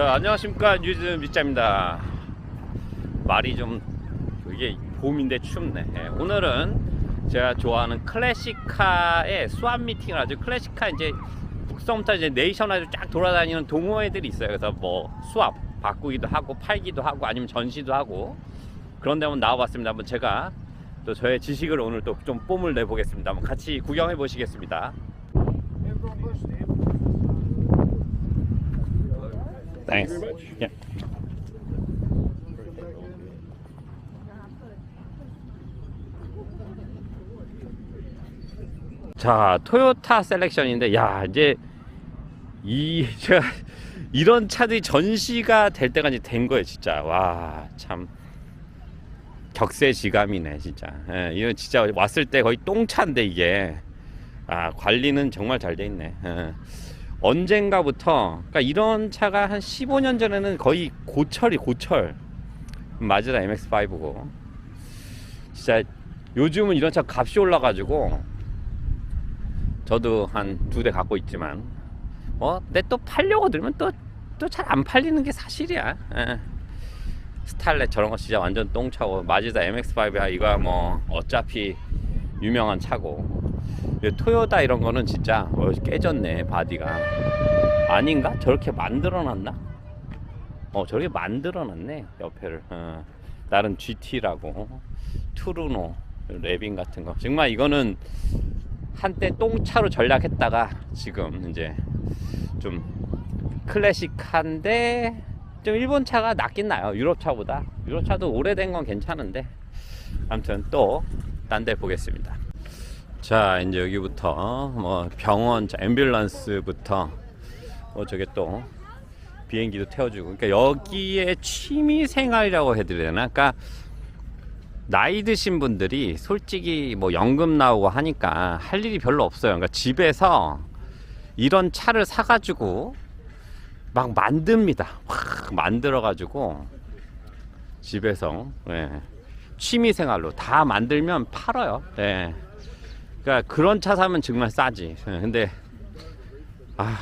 자, 안녕하십니까 뉴즈 밑자입니다. 말이 좀 이게 봄인데 춥네. 예, 오늘은 제가 좋아하는 클래식카의 수압 미팅을 아주 클래식카 이제 북서부터 이제 네이션화로 쫙 돌아다니는 동호회들이 있어요. 그래서 뭐 수압 바꾸기도 하고 팔기도 하고 아니면 전시도 하고 그런 데 한번 나와봤습니다. 한번 제가 또 저의 지식을 오늘 또 좀 뽐을 내보겠습니다. 한번 같이 구경해 보시겠습니다. Thanks. Yeah. 자, 토요타 셀렉션인데, 야, 이제, 이, 제가, 이런 차들이 전시가 될 이제 된 거예요, 진짜. 와, 참. 격세지감이네, 진짜. 예, 이거 진짜 왔을 때 거의 똥차인데, 이게. 아, 관리는 정말 잘 돼 있네. 예. 언젠가부터, 그러니까 이런 차가 한 15년 전에는 거의 고철이 고철. 마즈다 MX5고. 진짜 요즘은 이런 차 값이 올라가지고, 저도 한 두 대 갖고 있지만 뭐 내 또 팔려고 들면 또 또 잘 안 팔리는 게 사실이야. 예. 스탈렛 저런 거 진짜 완전 똥차고 마지다 MX5야 이거야 뭐 어차피 유명한 차고 이 토요타 이런 거는 진짜 어, 깨졌네 바디가. 아닌가? 저렇게 만들어놨나? 어 저렇게 만들어놨네 옆에를. 어. 다른 GT라고. 투르노 레빈 같은 거. 정말 이거는 한때 똥차로 전략했다가 지금 이제 좀 클래식한데 좀 일본 차가 낫긴 나요 유럽 차보다. 유럽 차도 오래된 건 괜찮은데. 아무튼 또 딴 데 보겠습니다 자 이제 여기부터 뭐 병원 자, 앰뷸런스부터 뭐 저게 또 비행기도 태워주고 그러니까 여기에 취미 생활이라고 해드려야 되나 그러니까 나이 드신 분들이 솔직히 뭐 연금 나오고 하니까 할 일이 별로 없어요. 그러니까 집에서 이런 차를 사가지고 막 만듭니다. 확 만들어 가지고 집에서 예. 취미 생활로 다 만들면 팔아요. 예. 그러니까 그런 차 사면 정말 싸지. 예. 근데 아,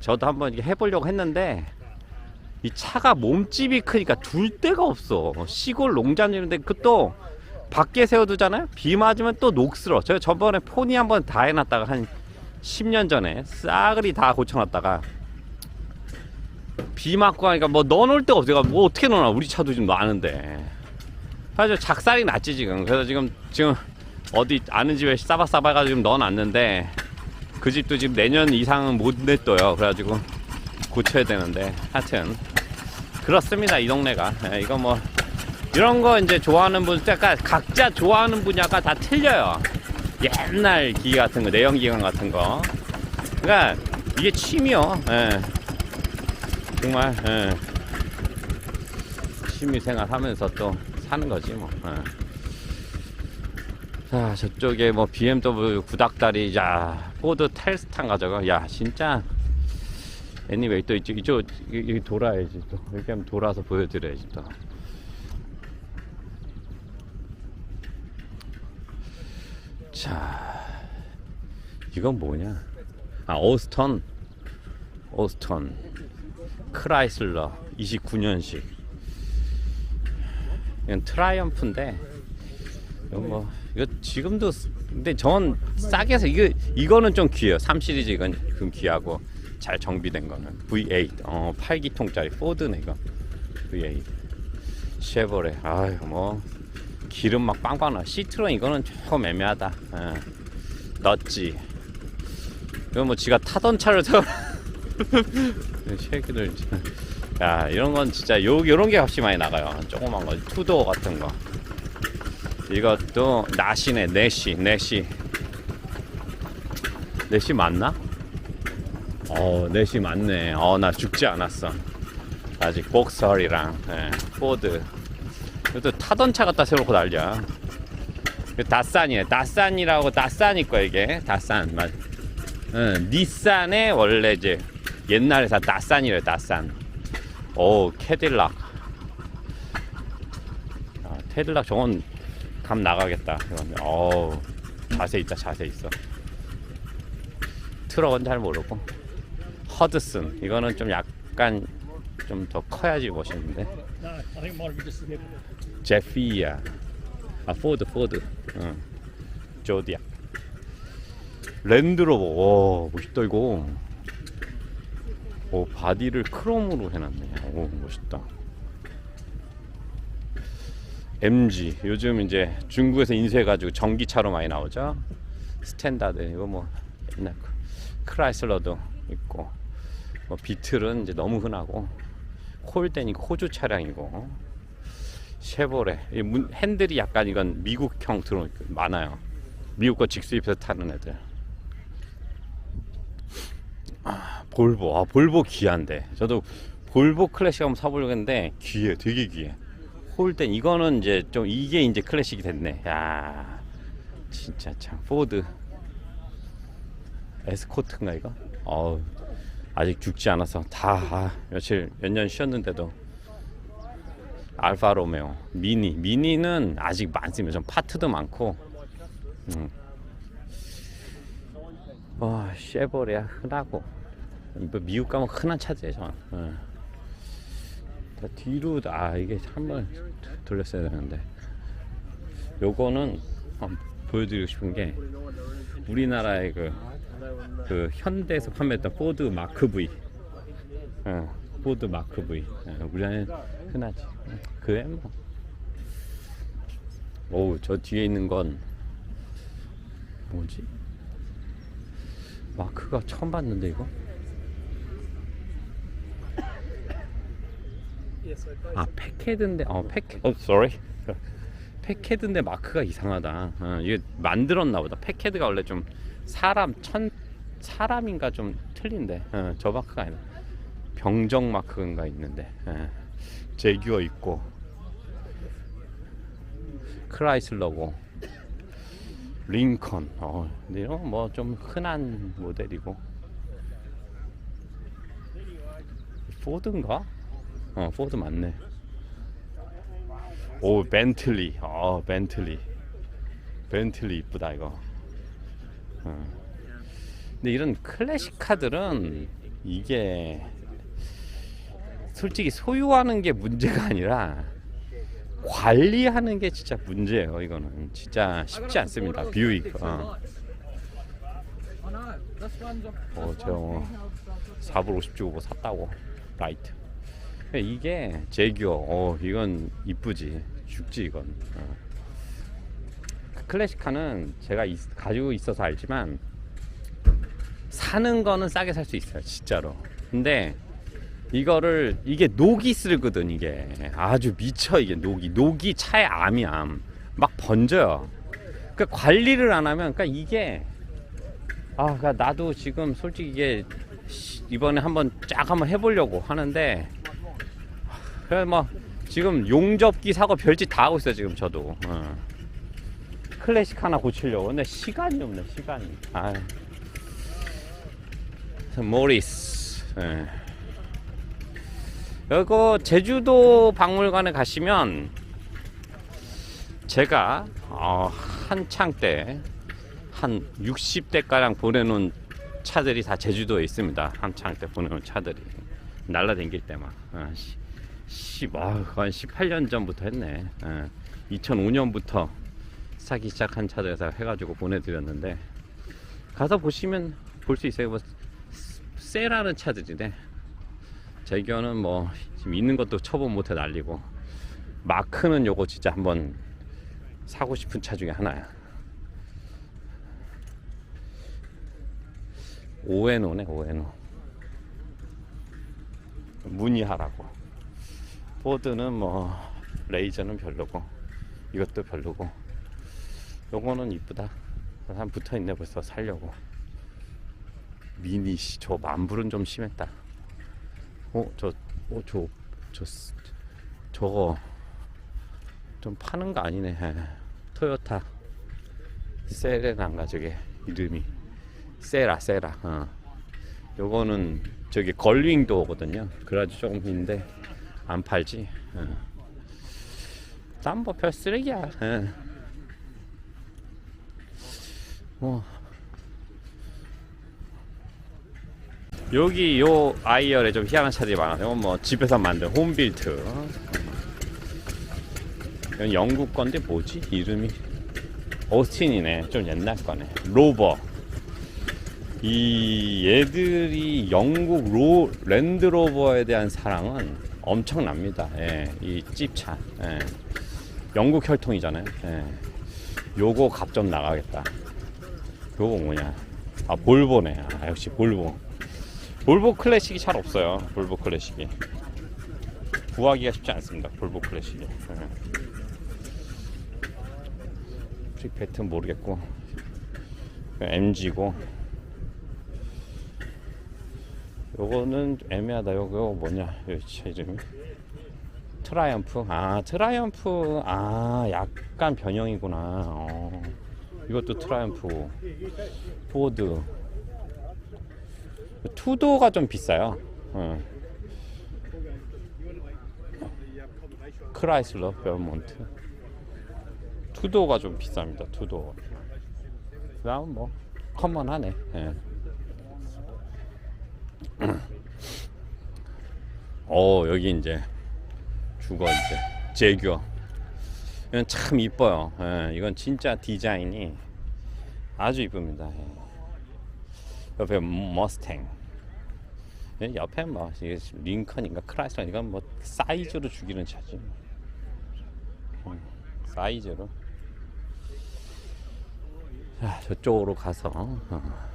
저도 한번 해보려고 했는데 이 차가 몸집이 크니까 둘 데가 없어. 시골 농장 이런데 그또 밖에 세워두잖아요. 비 맞으면 또 녹슬어. 제가 저번에 포니 한번 다 해놨다가 한 10년 전에 싸그리 다 고쳐놨다가 비 맞고 하니까 뭐 넣어놓을 데가 없어. 뭐 어떻게 넣어놔? 우리 차도 지금 많은데. 사실 작살이 났지 지금. 그래서 지금 지금 어디 아는 집에 싸바싸바가지고 넣어놨는데 그 집도 지금 내년 이상은 못 냈어요. 그래가지고 고쳐야 되는데 하여튼 그렇습니다 이 동네가 예, 이거 뭐 이런 거 이제 좋아하는 분 약간 각자 좋아하는 분야가 다 틀려요 옛날 기기 같은 거 내연기관 같은 거 그러니까 이게 취미요 예. 정말 예. 취미 생활 하면서 또 사는 거지 뭐 예. 자 저쪽에 뭐 BMW 구닥다리 야 포드 텔스탄 가져가. 야 진짜. 애니웨이 또 이쪽 이쪽 여기 돌아야지 또. 이렇게 하면 돌아서 보여드려야지 또. 자, 이건 뭐냐? 아, 오스턴, 오스턴, 크라이슬러. 29년식. 이건 트라이엄프인데, 이거 뭐, 이거 지금도, 쓰- 근데 전 싸게 해서, 이거, 이거는 좀 귀해요. 3 시리즈 이건 좀 귀하고, 잘 정비된 거는. V8, 어, 8기통짜리 포드네, 이거. V8. 쉐보레, 아유, 뭐, 기름 막 빵빵 나. 시트론 이거는 조금 애매하다. 예. 넛지. 이거 뭐 지가 타던 차를 타. 쉐기들. 야 이런 건 진짜 요 요런 게 값이 많이 나가요. 조그만 거 투도 같은 거. 이것도 나시네 내시 내시. 내시 맞나? 어 내시 맞네. 어 나 죽지 않았어. 아직 복설이랑 예, 포드. 그래도 타던 차 갖다 세워놓고 난리야. 그 다산이네. 다산이라고 다산일 거야 이게. 다산 맞. 응, 닛산의 원래 이제 옛날에 다 다산이래 다산. 오 캐딜락. 아, 캐딜락 저건 감 나가겠다. 이건 어우 자세 있다 자세 있어. 트럭은 잘 모르고. 허드슨 이거는 좀 약간 좀 더 커야지 멋있는데. 제피야. 아 포드 포드. 응. 조디악. 랜드로버. 와 멋있다 이거. 오 바디를 크롬으로 해놨네. 오 멋있다. MG 요즘 이제 중국에서 인수해가지고 전기차로 많이 나오죠. 스탠다드 이거 뭐 옛날 크- 크라이슬러도 있고 뭐 비틀은 이제 너무 흔하고 홀덴이 호주 차량이고 쉐보레 핸들이 약간 이건 미국형 들어 많아요. 미국 거 직수입해서 타는 애들. 아, 볼보 아 볼보 귀한데 저도 볼보 클래식 한번 사보려고 했는데 귀해 되게 귀해. 홀덴 이거는 이제 좀 이게 이제 클래식이 됐네. 야 진짜 참 포드 에스코트인가 이거? 어우 아직 죽지 않아서 다 아, 며칠 몇 년 쉬었는데도 알파 로메오 미니 미니는 아직 많습니다. 좀 파트도 많고 음. 와 쉐보레야 흔하고 뭐 미국 가면 흔한 차지 저. 예. 다 뒤로 아 이게 한 번 돌렸어야 되는데. 요거는 보여드리고 싶은 게 우리나라의 그, 그 현대에서 판매했던 포드 마크 V. 어, 포드 마크 V. 어, 우리나라에 흔하지. 그래 뭐. 오우 저 뒤에 있는 건 뭐지? 마크가 처음 봤는데 이거 아 팩헤드인데 어 팩, 어 sorry 팩헤드인데 마크가 이상하다. 어, 이게 만들었나 보다. 팩헤드가 원래 좀 사람 천 사람인가 좀 틀린데 어, 저 마크가 아니라 병정 마크인가 있는데 예. 제규어 있고 크라이슬러고 링컨 어 이런 뭐 좀 흔한 모델이고 포드인가? 어 포드 맞네. 오 벤틀리. 어 벤틀리. 벤틀리 이쁘다 이거. 어. 근데 이런 클래식 카들은 이게 솔직히 소유하는 게 문제가 아니라 관리하는 게 진짜 문제예요 이거는. 진짜 쉽지 않습니다 뷰익. 어. 어, 제가 뭐 4불 50 주고 뭐 샀다고. 라이트 이게 제규어. 어 이건 이쁘지. 죽지 이건. 어. 클래식카는 제가 있- 가지고 있어서 알지만 사는 거는 싸게 살 수 있어요 진짜로. 근데 이거를 이게 녹이 쓸거든 이게. 아주 미쳐 이게 녹이. 녹이 차의 암이 암막 번져요. 그러니까 관리를 안 하면 그러니까 이게 아 그러니까 나도 지금 솔직히 이게 시- 이번에 한번 쫙 한번 해보려고 하는데 그래 뭐 지금 용접기 사고 별짓 다 하고 있어 요 지금 저도. 어. 클래식 하나 고치려고. 근데 시간이 없네 시간이. 아 모리스. 예. 여기 제주도 박물관에 가시면 제가 어, 한창 때 한 60대 가량 보내놓은 차들이 다 제주도에 있습니다. 한창 때 보내놓은 차들이. 날라댕길 때만. 어, 시, 시, 아, 한 18년 전부터 했네. 어, 2005년부터 사기 시작한 차들에서 해가지고 보내드렸는데 가서 보시면 볼 수 있어요. 뭐 세라는 차들이네. 제견은 뭐 지금 있는 것도 처분 못해 날리고 마크는 요거 진짜 한번 사고 싶은 차 중에 하나야. 오에노네 오에노 문의하라고 포드는 뭐 레이저는 별로고 이것도 별로고 요거는 이쁘다 한 붙어있네 벌써 살려고 미니 씨, 저 만불은 좀 심했다 어, 저, 어, 저, 저, 스- 저거 좀 파는 거 아니네. 에, 토요타 세레나인가 저게 이름이 세라 세라. 어. 요거는 저기 걸링도어거든요. 그래가지고 조금 있는데 안 팔지. 어. 딴뭐별 쓰레기야. 예. 뭐 여기 요 아이열에 좀 희한한 차들이 많아요. 뭐 집에서 만든 홈빌트. 이건 영국 건데 뭐지? 이름이 오스틴이네. 좀 옛날 거네. 로버. 이 얘들이 영국 로 랜드로버에 대한 사랑은 엄청납니다. 예, 이 찝차. 예. 영국 혈통이잖아요. 예. 요거 값 좀 나가겠다. 요거 뭐냐? 아 볼보네. 아 역시 볼보. 볼보 클래식이 잘 없어요. 볼보 클래식이 구하기가 쉽지 않습니다. 볼보 클래식이. 예. 프리페트 모르겠고 MG고 요거는 좀 애매하다. 요거 뭐냐? 요차 이름이 트라이엄프. 아 트라이엄프. 아 약간 변형이구나. 어. 이것도 트라이엄프고 포드. 투도가 좀 비싸요. 어. 크라이슬러 벨몬트. 투도가 좀 비쌉니다. 투도. 그다음 뭐 커먼하네. 예. 어 여기 이제 죽어 이제 제규어. 이건 참 이뻐요. 예, 이건 진짜 디자인이 아주 이쁩니다. 예. 옆에 머스탱. 예, 옆에 뭐 이게 링컨인가 크라이슬러 이건 뭐 사이즈로 죽이는 차지. 음, 사이즈로. 자, 저쪽으로 가서 어,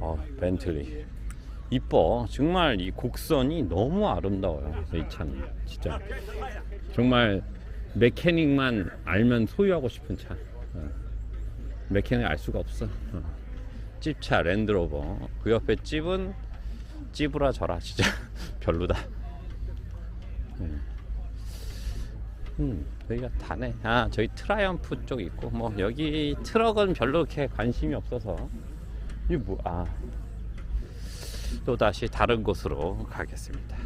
어, 벤틀리 이뻐 정말 이 곡선이 너무 아름다워요 이 차는 진짜 정말 메케닉만 알면 소유하고 싶은 차 어. 메케닉 알 수가 없어 어. 찝차 랜드로버 그 옆에 찝은 찝으라 저라 진짜 별로다 예. 음, 여기가 다네. 아, 저기 트라이엄프 쪽 있고, 뭐, 여기 트럭은 별로 이렇게 관심이 없어서. 이 뭐, 아. 또 다시 다른 곳으로 가겠습니다.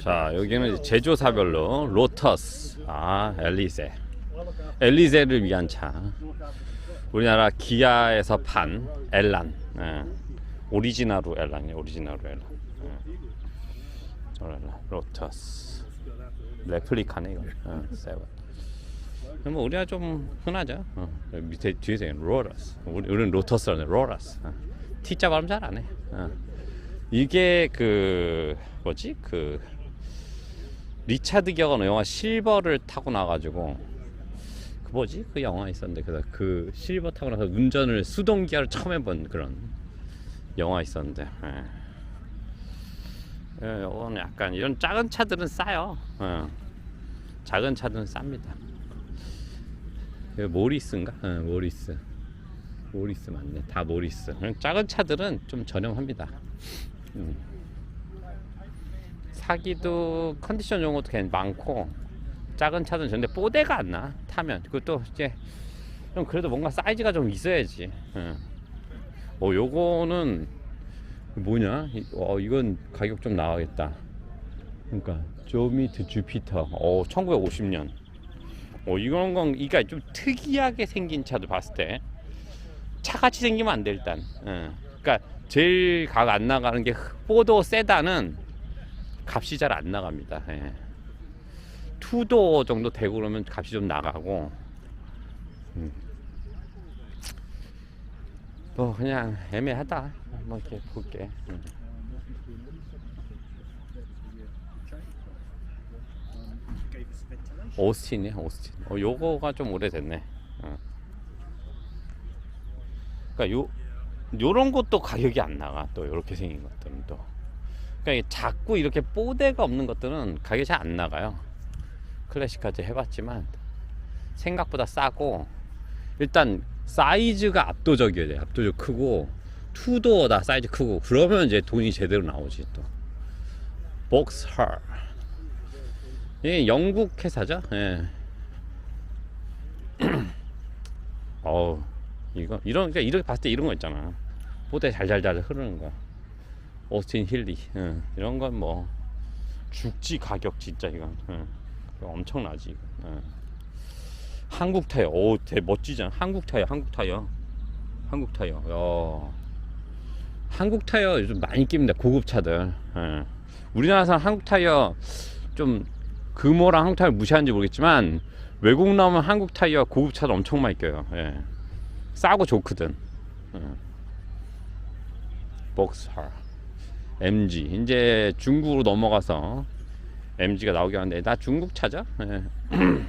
자, 여기는 제조사별로 로터스, 아, 엘리제. 엘리제를 위한 차. 우리나라 기아에서 판 엘란. 예. 오리지나루 엘란이에요, 오리지나루 엘란. 예. 로터스. 레플리카네 이거. 어, 세븐. 뭐 우리가 좀 흔하죠. 어, 밑에 뒤에서 로러스. 우리 우리는 로터스라는 로러스. 어. T자 발음 잘 안 해. 어. 이게 그 뭐지 그 리차드 기어가 영화 실버를 타고 나가지고 그 뭐지 그 영화 있었는데 그래서 그 실버 타고 나서 운전을 수동 기어를 처음 해본 그런 영화 있었는데. 예. 예, 이거는 약간 이런 작은 차들은 싸요. 어. 작은 차들은 쌉니다. 이거 모리스인가? 어, 모리스. 모리스 맞네. 다 모리스. 작은 차들은 좀 저렴합니다. 음. 사기도 컨디션 좋은 것도 괜 많고 작은 차들은 근데 뽀대가 안 나. 타면 그것도 이제 좀 그래도 뭔가 사이즈가 좀 있어야지. 어, 어 요거는 뭐냐? 이- 어, 이건 가격 좀 나가겠다. 그러니까 조미트 주피터. 어, 1950년. 어, 이런 건 이가 좀 특이하게 생긴 차도 봤을 때 차같이 생기면 안 돼 일단. 어. 그러니까 제일 각 안 나가는 게 포도 세단은 값이 잘 안 나갑니다. 예. 투도 정도 되고 그러면 값이 좀 나가고. 음. 뭐 그냥 애매하다. 뭐 이렇게 볼게. 음. 오스틴이야 오스틴. 어 요거가 좀 오래됐네. 어. 그러니까 요 요런 것도 가격이 안 나가. 또 요렇게 생긴 것들은 또. 그러니까 자꾸 이렇게 뽀대가 없는 것들은 가격이 잘 안 나가요. 클래식까지 해봤지만 생각보다 싸고 일단 사이즈가 압도적이어야 돼. 압도적 크고 투도어다 사이즈 크고 그러면 이제 돈이 제대로 나오지 또. 복스헐. 이 영국 회사죠. 예. 어우 이거 이런 그러니까 이렇게 봤을 때 이런 거 있잖아. 보대 잘잘잘 흐르는 거. 오스틴 힐리 예. 이런 건 뭐 죽지 가격 진짜 이건 예. 이거 엄청나지 이거. 예. 한국 타이어 오 되게 멋지잖아 한국 타이어 한국 타이어 한국 타이어 야 한국 타이어 요즘 많이 낍니다 고급 차들 예. 우리나라에서는 한국 타이어 좀 금호랑 한국 타이어 무시하는지 모르겠지만 외국 나오면 한국 타이어 고급 차들 엄청 많이 껴요 예. 싸고 좋거든 예. 복사 MG 이제 중국으로 넘어가서 MG가 나오긴 하는데 나 중국 차죠 예.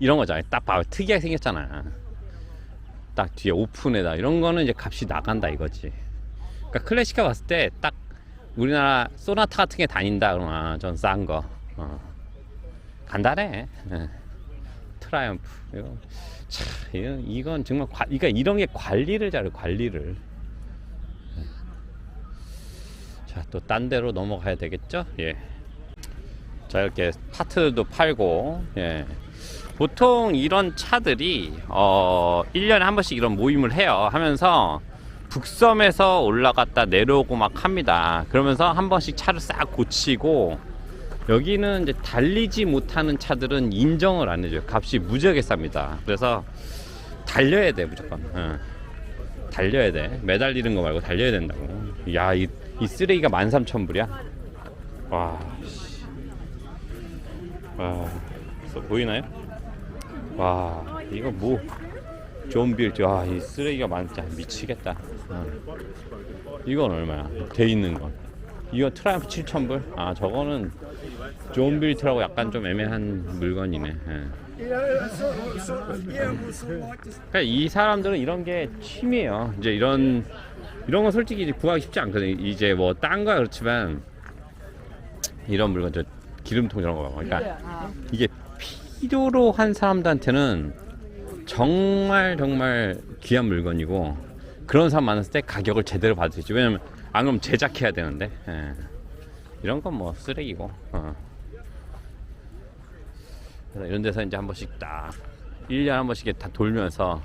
이런 거잖아요 딱 봐요 특이하게 생겼잖아 딱 뒤에 오픈에다 이런 거는 이제 값이 나간다 이거지. 그러니까 클래식카 봤을 때 딱 우리나라 소나타 같은 게 다닌다 그러나 전 싼 거. 어. 간단해. 예. 트라이엄프 이거 참 이건, 정말 관, 그러니까 이런 게 관리를 잘해 관리를. 예. 자또 딴 데로 넘어가야 되겠죠? 예. 자 이렇게 파트도 팔고 예. 보통 이런 차들이 어 1년에 한 번씩 이런 모임을 해요. 하면서 북섬에서 올라갔다 내려오고 막 합니다. 그러면서 한 번씩 차를 싹 고치고 여기는 이제 달리지 못하는 차들은 인정을 안 해줘요. 값이 무지하게 쌉니다. 그래서 달려야 돼 무조건. 응. 달려야 돼. 매달리는 거 말고 달려야 된다고. 야, 이, 이 쓰레기가 13,000불이야? 와, 씨. 와, 보이나요? 와, 이거 뭐, 좀빌, 와, 이 쓰레기가 많다. 미치겠다. 응. 이건 얼마야? 돼 있는 건. 이거 트라이프 7,000불? 아, 저거는 존 빌트라고 약간 좀 애매한 물건이네. 예. 그러니까 이 사람들은 이런 게 취미예요. 이제 이런 이런 건 솔직히 이제 구하기 쉽지 않거든요. 이제 뭐 딴 거야 그렇지만 이런 물건 저 기름통 이런 거 그러니까 이게 필요로 한 사람들한테는 정말 정말 귀한 물건이고 그런 사람 많았을 때 가격을 제대로 받을 수 있죠. 왜냐면 안 그러면 제작해야 되는데 예. 이런 건 뭐 쓰레기고. 어. 이런 데서 이제 한 번씩 딱 1년에 한 번씩 다 돌면서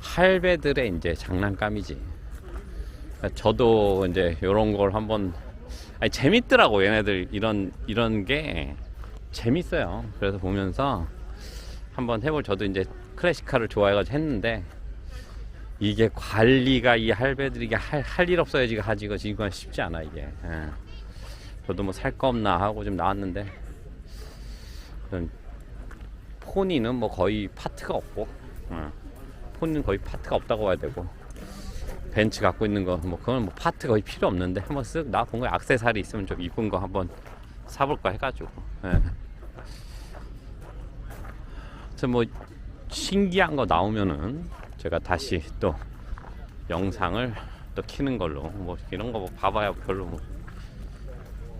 할배들의 이제 장난감이지. 그러니까 저도 이제 이런 걸 한번 아니 재밌더라고 얘네들 이런 이런 게 재밌어요. 그래서 보면서 한번 해볼 저도 이제 클래식카를 좋아해가지고 했는데 이게 관리가 이 할배들이 할할 일 없어야지 하지 이거 이건 쉽지 않아 이게. 예. 저도 뭐 살 거 없나 하고 좀 나왔는데 음, 포니는 뭐 거의 파트가 없고 어. 포니는 거의 파트가 없다고 봐야 되고 벤츠 갖고 있는 거 뭐 그건 뭐 파트 거의 필요 없는데 한번 쓱 나 본 거 악세사리 있으면 좀 이쁜 거 한번 사볼까 해가지고 예. 그래서 뭐 신기한 거 나오면은 제가 다시 또 영상을 또 키는 걸로 뭐 이런 거 뭐 봐봐야 별로 뭐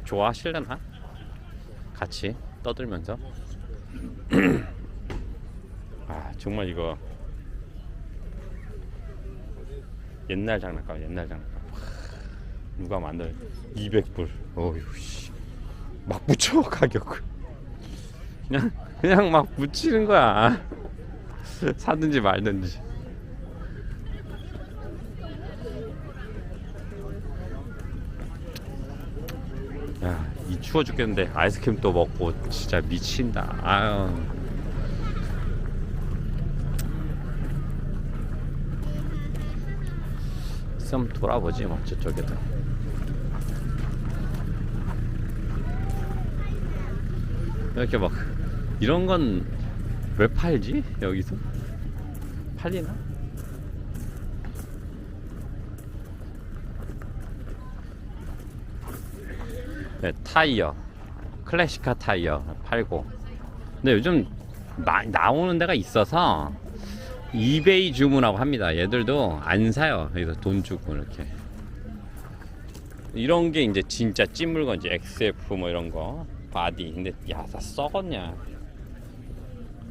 좋아하실려나? 같이 떠들면서? 아 정말 이거 옛날 장난감 옛날 장난감. 와, 누가 만들 200불. 어휴 씨막 붙여 가격을. 그냥 그냥 막 붙이는 거야. 사든지 말든지 야, 이 추워 죽겠는데 아이스크림 또 먹고 진짜 미친다. 아유. 좀 돌아보지 뭐 저쪽에도. 이렇게 막 이런 건 왜 팔지 여기서 팔리나? 네, 타이어. 클래식카 타이어 팔고. 근데 요즘 많이 나오는 데가 있어서 이베이 주문하고 합니다. 얘들도 안 사요. 여기서 돈 주고 이렇게. 이런 게 이제 진짜 찐 물건이지. XF 뭐 이런 거 바디. 근데 야 다 썩었냐.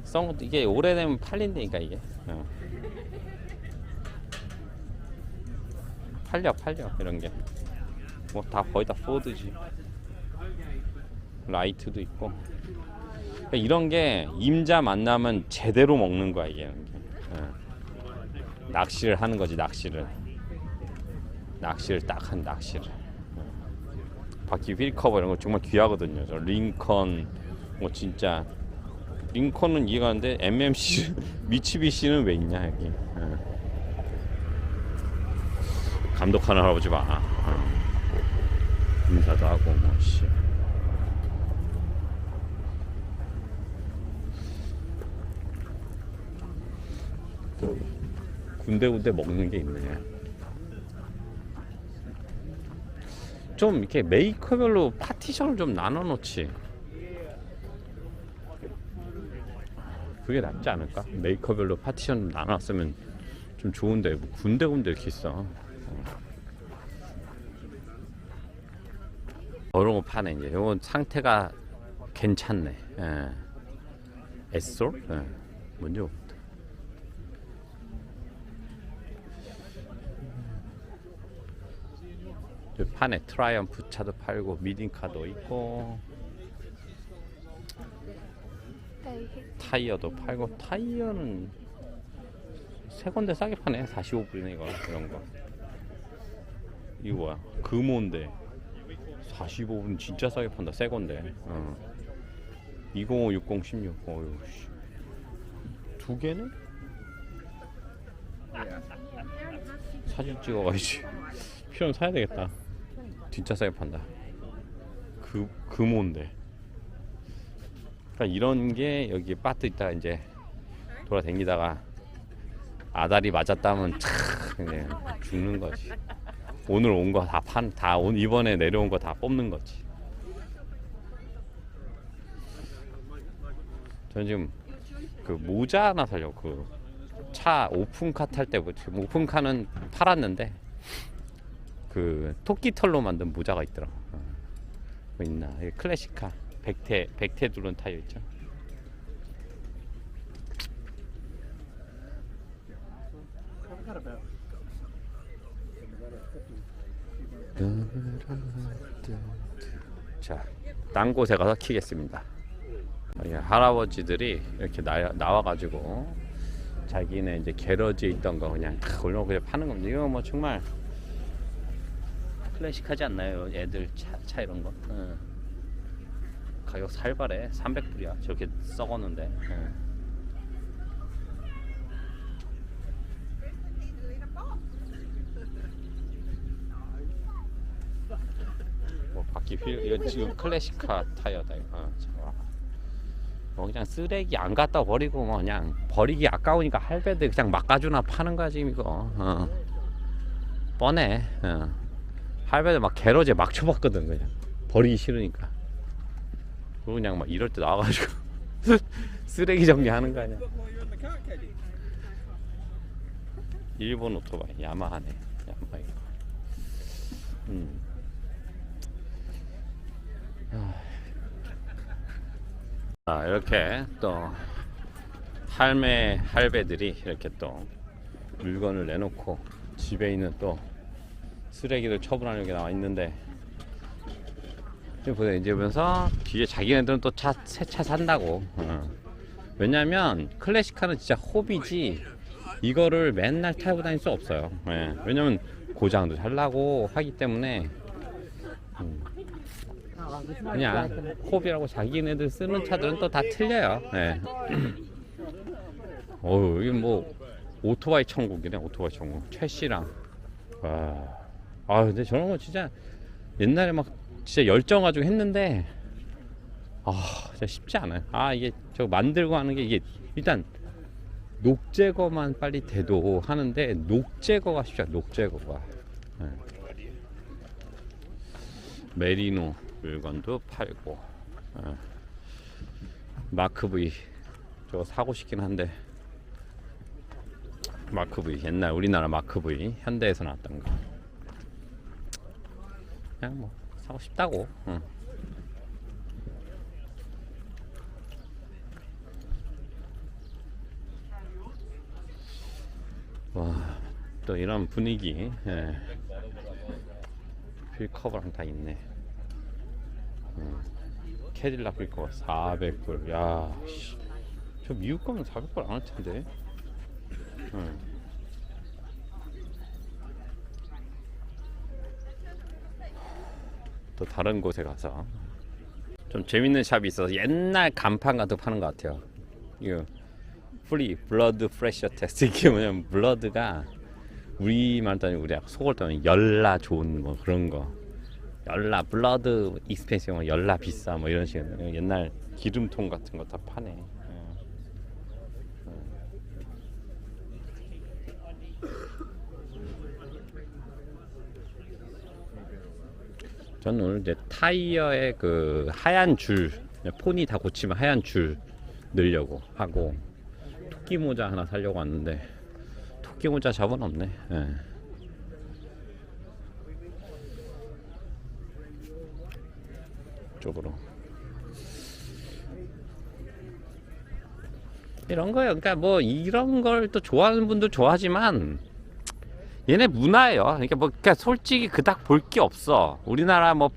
썩은 것도 이게 오래되면 팔린다니까 이게. 어. 팔려 팔려 이런 게. 뭐 다 거의 다 포드지 라이트도 있고 그러니까 이런 게 임자 만나면 제대로 먹는 거야 이게. 예. 낚시를 하는 거지 낚시를 낚시를 딱 한 낚시를 예. 바퀴 휠 커버 이런 거 정말 귀하거든요 저 링컨 뭐 진짜 링컨은 이해가 가는데 MMC 미츠비시는 왜 있냐 여기 예. 감독하는 할아버지 봐. 어. 인사도 하고 뭐 씨. 군데군데 먹는 게 있네. 좀 이렇게 메이커별로 파티션을 좀 나눠 놓지. 그게 낫지 않을까? 메이커별로 파티션 나눴으면 좀 좋은데 뭐 군데군데 이렇게 있어. 어, 이런 거 파네 이제. 이건 상태가 괜찮네. 예. 에솔? 예. 뭔지 모르겠다. 저 판에 트라이엄프 차도 팔고 미딩카도 있고 타이어도 팔고 타이어는 세 건데 싸게 파네. 45불이네 이거 이런 거. 이거 뭐야? 금호인데 45불은 진짜 싸게 판다. 새 건데. 어. 205 60 16 어휴 씨. 두 개는? 사진 찍어가야지 필요하면 사야 되겠다 진짜 싸게 판다 그 금호인데 그러니까 이런 게 여기 빠트 있다가 이제 돌아다니다가 아다리 맞았다면 참 죽는 거지. 오늘 온 거 다 판, 다 온, 이번에 내려온 거 다 뽑는 거지. 저는 지금 그 모자 하나 살려고 그 차 오픈카 탈 때, 오픈카는 팔았는데 그 토끼 털로 만든 모자가 있더라. 어. 뭐 있나? 클래식카 백태 백태 두른 타이어 있죠. 자, 딴 곳에 가서 키겠습니다. 이 할아버지들이 이렇게 나, 나와가지고 자기네 이제 게러지에 있던 거 그냥 다 올려놓고 파는 겁니다. 이거 뭐 정말 클래식하지 않나요? 애들 차, 차 이런 거. 응. 가격 살벌해. 300불이야. 저렇게 썩었는데. 응. 뭐 바퀴 휠 이거 지금 클래식카 타이어다 이거. 어, 자, 뭐 그냥 쓰레기 안 갖다 버리고 뭐 그냥 버리기 아까우니까 할배들 그냥 막가주나 파는 거야 지금 이거. 어. 뻔해. 어. 할배들 막 게러지에 막 쳐봤거든 그냥 버리기 싫으니까. 그리고 그냥 막 이럴 때 나와가지고 쓰레기 정리하는 거 아니야. 일본 오토바이 야마하네. 야마하. 음. 아, 이렇게 또 할매 할배들이 이렇게 또 물건을 내놓고 집에 있는 또 쓰레기를 처분하려고 나와 있는데 이제 보세요 이제 보면서 뒤에 자기네들은 또 차 새 차 산다고 어. 왜냐면 클래식카는 진짜 호비지 이거를 맨날 타고 다닐 수 없어요 예. 왜냐면 고장도 잘 나고 하기 때문에 음. 그냥 호비라고 자기네들 쓰는 차들은 또 다 틀려요 예. 어우 이게 뭐 오토바이 천국이네 오토바이 천국 최씨랑 와. 아 근데 저런 거 진짜 옛날에 막 진짜 열정 가지고 했는데 아 진짜 쉽지 않아요 아 이게 저 만들고 하는 게 이게 일단 녹 제거만 빨리 돼도 하는데 녹 제거가 쉽지 않아 녹 제거가 예. 메리노 물건도 팔고 예. 마크 V 저거 사고 싶긴 한데 마크 V 옛날 우리나라 마크 V 현대에서 나왔던 거 그냥 뭐 사고 싶다고 응. 와또 이런 분위기 예. 휠 커버랑 다 있네 음. 캐딜락 휠 커버 400불 야저 미국 가면 400불 안 할 텐데 응. 또 다른 곳에 가서 좀 재밌는 샵이 있어서 옛날 간판 같은 거 파는 것 같아요. 이거 프리 블러드 프레셔 테스트 이게 뭐냐면 블러드가 우리말 따지면 우리 속을 따면 열나 좋은 뭐 그런 거. 열나 블러드 익스펜시브 뭐 열나 비싸 뭐 이런 식으로 옛날 기름통 같은 거 다 파네 예. 저는 오늘 이제 타이어에 그 하얀 줄 폰이 다 고치면 하얀 줄 넣으려고 하고 토끼 모자 하나 사려고 왔는데 토끼 모자 잡은 없네. 예. 쪽으로 이런 거요. 그러니까 뭐 이런 걸 또 좋아하는 분도 좋아하지만 얘네 문화예요. 그러니까 뭐 그러니까 솔직히 그닥 볼 게 없어. 우리나라 뭐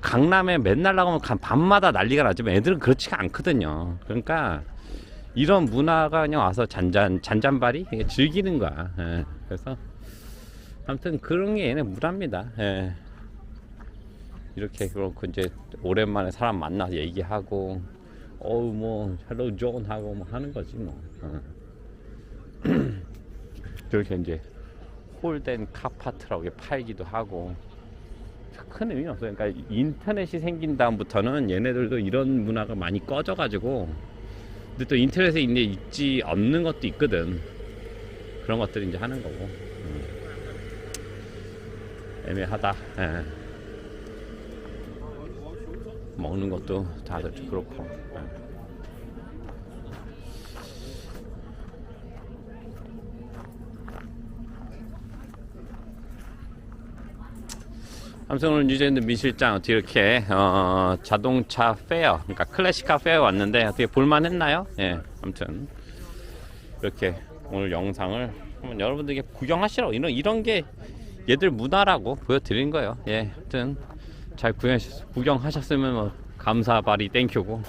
강남에 맨날 나가면 간- 밤마다 난리가 나지만 애들은 그렇지가 않거든요. 그러니까 이런 문화가 그냥 와서 잔잔 그냥 즐기는 거야. 예. 그래서 아무튼 그런 게 얘네 문화입니다. 예. 이렇게 그렇고 이제 오랜만에 사람 만나서 얘기하고 어우 뭐 헬로 존 하고 뭐 하는 거지 뭐. 어. 그렇게 이제 홀된 카파트라고 팔기도 하고 큰 의미 없어요. 그러니까 인터넷이 생긴 다음부터는 얘네들도 이런 문화가 많이 꺼져가지고 근데 또 인터넷에 있는 있지 없는 것도 있거든. 그런 것들 이제 하는 거고 음. 애매하다. 예. 먹는 것도 다들 좀 그렇고. 예. 오늘 뉴질랜드 민 실장 어떻게 이렇게 어, 자동차 페어, 그러니까 클래식카 페어 왔는데 어떻게 볼만했나요? 예, 아무튼 이렇게 오늘 영상을 한번 여러분들에게 구경하시라고 이런 이런 게 얘들 문화라고 보여드린 거예요. 예, 아무튼 잘 구경 구경하셨으면 뭐 감사바리 땡큐고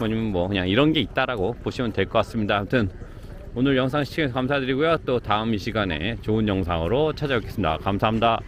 아니면 뭐 그냥 이런 게 있다라고 보시면 될 것 같습니다. 아무튼 오늘 영상 시청해 주셔서 감사드리고요. 또 다음 이 시간에 좋은 영상으로 찾아뵙겠습니다. 감사합니다.